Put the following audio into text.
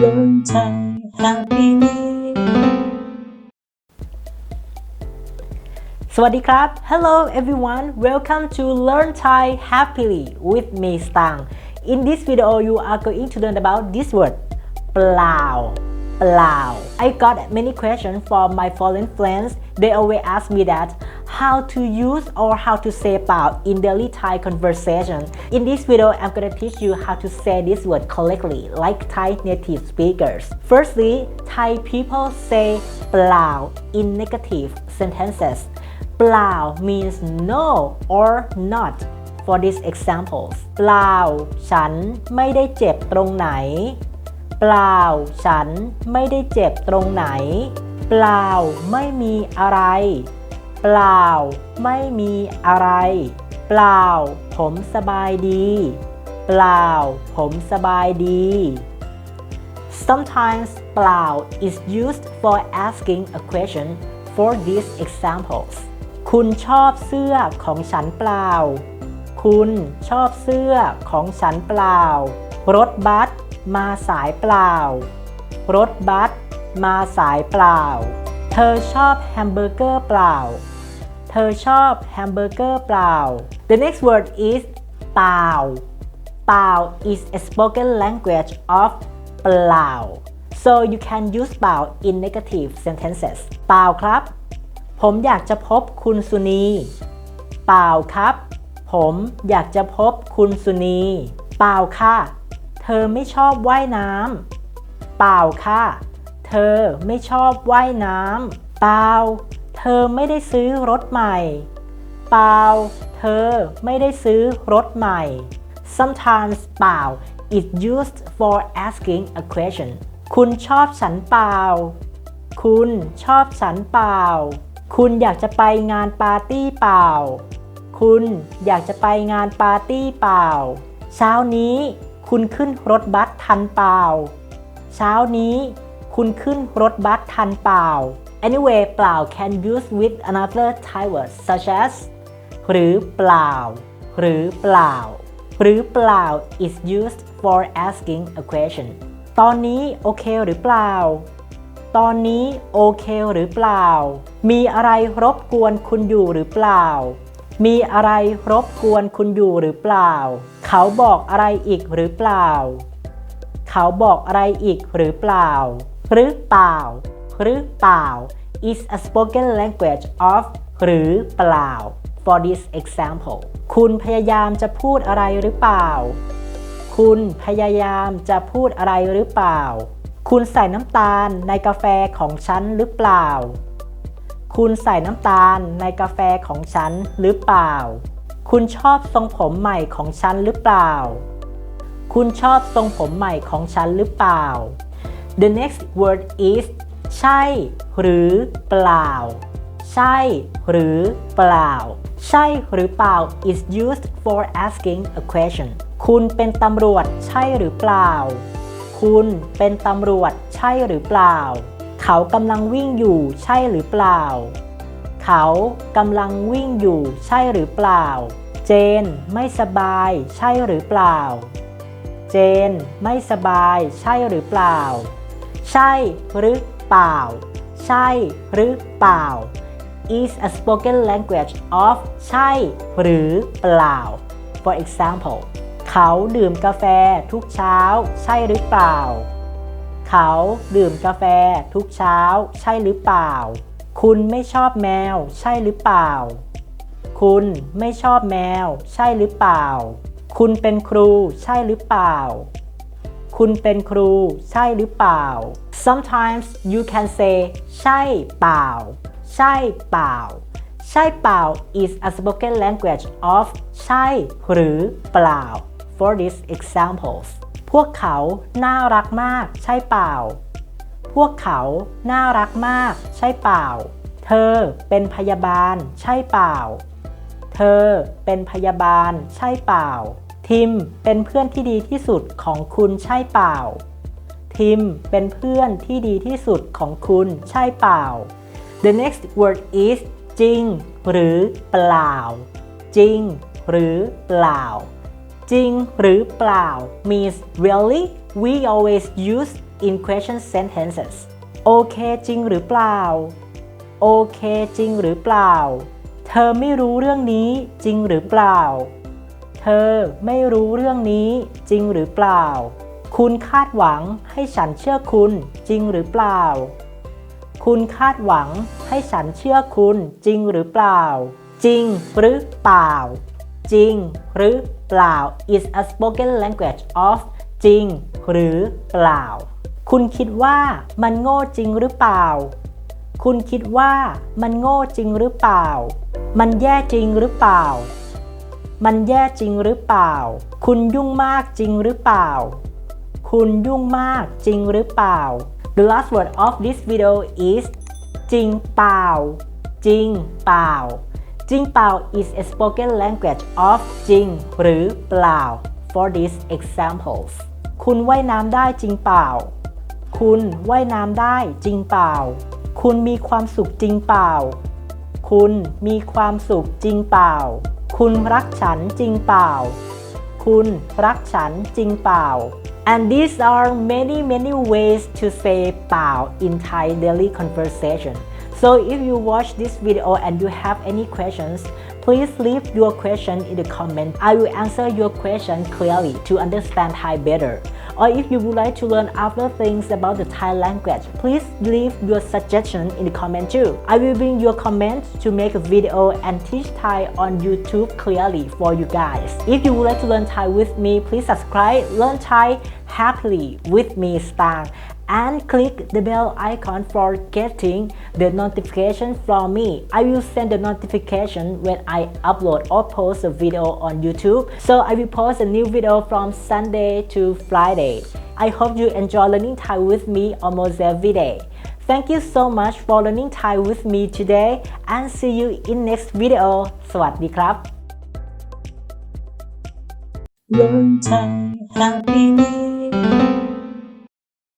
Learn Thai happily สวัสดีครับ Hello everyone welcome to Learn Thai happily with me Stang in this video you are going to learn about this word เปล่า เปล่า I got many questions from my foreign friends they always ask me that how to use or how to say เปล่า in daily Thai conversation in this video I'm gonna teach you how to say this word correctly like Thai native speakers firstly Thai people say เปล่า in negative sentences เปล่า means no or not for these examples เปล่า ฉันไม่ได้เจ็บตรงไหน เปล่า ฉันไม่ได้เจ็บตรงไหน เปล่าไม่มีอะไร เปล่าไม่มีอะไร เปล่า ผมสบายดี เปล่า ผมสบายดี Sometimes เปล่า is used for asking a question for these examples คุณชอบเสื้อของฉันเปล่า คุณชอบเสื้อของฉันเปล่า รถบัส มาสายเปล่า รถบัส มาสายเปล่า เธอชอบแฮมเบอร์เกอร์เปล่า เธอชอบแฮมเบอร์เกอร์เปล่า The next word is เปล่า เปล่า is a spoken language of เปล่า so you can use เปล่า in negative sentences เปล่าครับ ผมอยากจะพบคุณสุนี เปล่าครับ ผมอยากจะพบคุณสุนี เปล่าค่ะ เธอไม่ชอบว่ายน้ำเปล่าค่ะ เธอไม่ชอบว่ายน้ำเปล่า เธอไม่ได้ซื้อรถใหม่ เปล่า เธอไม่ได้ซื้อรถใหม่ sometimes เปล่า is used for asking a question คุณชอบฉันเปล่า คุณชอบฉันเปล่า คุณอยากจะไปงานปาร์ตี้เปล่า คุณอยากจะไปงานปาร์ตี้เปล่า เช้านี้ คุณขึ้นรถบัสทันเปล่า เช้านี้ คุณขึ้นรถบัสทันเปล่า anyway เปล่า can use with another Thai word such as หรือเปล่า หรือเปล่า หรือเปล่า is used for asking a question ตอนนี้โอเคหรือเปล่า ตอนนี้โอเคหรือเปล่า มีอะไรรบกวนคุณอยู่หรือเปล่า มีอะไรรบกวนคุณอยู่หรือเปล่า เขาบอกอะไรอีกหรือเปล่า เขาบอกอะไรอีกหรือเปล่า หรือเปล่า หรือเปล่า is a spoken language of หรือเปล่า for this example คุณพยายามจะพูดอะไรหรือเปล่า คุณพยายามจะพูดอะไรหรือเปล่า คุณใส่น้ำตาลในกาแฟของฉันหรือเปล่า คุณใส่น้ำตาลในกาแฟของฉันหรือเปล่า คุณชอบทรงผมใหม่ของฉันหรือเปล่า คุณชอบทรงผมใหม่ของฉันหรือเปล่า The next word is ใช่ หรือเปล่า ใช่ หรือเปล่า ใช่หรือเปล่า is used for asking a question คุณเป็นตำรวจใช่หรือเปล่า คุณเป็นตำรวจใช่หรือเปล่า เขากำลังวิ่งอยู่ใช่หรือเปล่า เขากำลังวิ่งอยู่ใช่หรือเปล่า เจนไม่สบายใช่หรือเปล่า เจนไม่สบายใช่หรือเปล่า ใช่หรือเปล่า ใช่หรือเปล่า is a spoken language of ใช่หรือเปล่า for example เขาดื่มกาแฟทุกเช้า ใช่หรือเปล่า เขาดื่มกาแฟทุกเช้า ใช่หรือเปล่า คุณไม่ชอบแมว ใช่หรือเปล่า คุณไม่ชอบแมว ใช่หรือเปล่า คุณเป็นครูใช่หรือเปล่า คุณเป็นครูใช่หรือเปล่า sometimes you can say ใช่เปล่า ใช่เปล่า ใช่เปล่า is a spoken language of ใช่หรือเปล่า for these examples พวกเขาน่ารักมากใช่เปล่า วกเขา น่ารักมาก ใช่เปล่า เธอเป็นพยาบาล ใช่เปล่า เธอเป็นพยาบาล ใช่เปล่า ทิมเป็นเพื่อนที่ดีที่สุดของคุณใช่เปล่า ทิมเป็นเพื่อนที่ดีที่สุดของคุณใช่เปล่า The next word is จริง หรือเปล่า จริง หรือเปล่า จริงหรือเปล่า means really we always use in question sentences โอเคจริงหรือเปล่า โอเคจริงหรือเปล่า เธอไม่รู้เรื่องนี้จริงหรือเปล่า เธอไม่รู้เรื่องนี้จริงหรือเปล่า คุณคาดหวังให้ฉันเชื่อคุณจริงหรือเปล่า คุณคาดหวังให้ฉันเชื่อคุณจริงหรือเปล่า จริงหรือเปล่า จริงหรือเปล่า is a spoken language of จริงหรือเปล่า คุณคิดว่ามันโง่จริงหรือเปล่า คุณคิดว่ามันโง่จริงหรือเปล่า มันแย่จริงหรือเปล่า มันแย่จริงหรือเปล่า คุณยุ่งมากจริงหรือเปล่า คุณยุ่งมากจริงหรือเปล่า The last word of this video is จริงเปล่า จริงเปล่า จริงเปล่า is a spoken language of จริงหรือเปล่า for these examples คุณว่ายน้ำได้จริงเปล่า คุณว่ายน้ำได้จริงเปล่า คุณมีความสุขจริงเปล่า คุณมีความสุขจริงเปล่า คุณรักฉันจริงเปล่า คุณรักฉันจริงเปล่า and these are many many ways to say เปล่า in Thai daily conversation so if you watch this video and you have any questions please leave your question in the comment I will answer your question clearly to understand Thai better or if you would like to learn other things about the Thai language please leave your suggestion in the comment too. I will bring your comment to make a video and teach Thai on YouTube clearly for you guys. If you would like to learn Thai with me please subscribe. Learn Thai happily with me Star and click the bell icon for getting the notification from me. I will send the notification when I upload or post a video on YouTube. So I will post a new video from Sunday to Friday. I hope you enjoy learning Thai with me almost every day. Thank you so much for learning Thai with me today and see you in next video สวัสดีครับ Learn Thai Happy New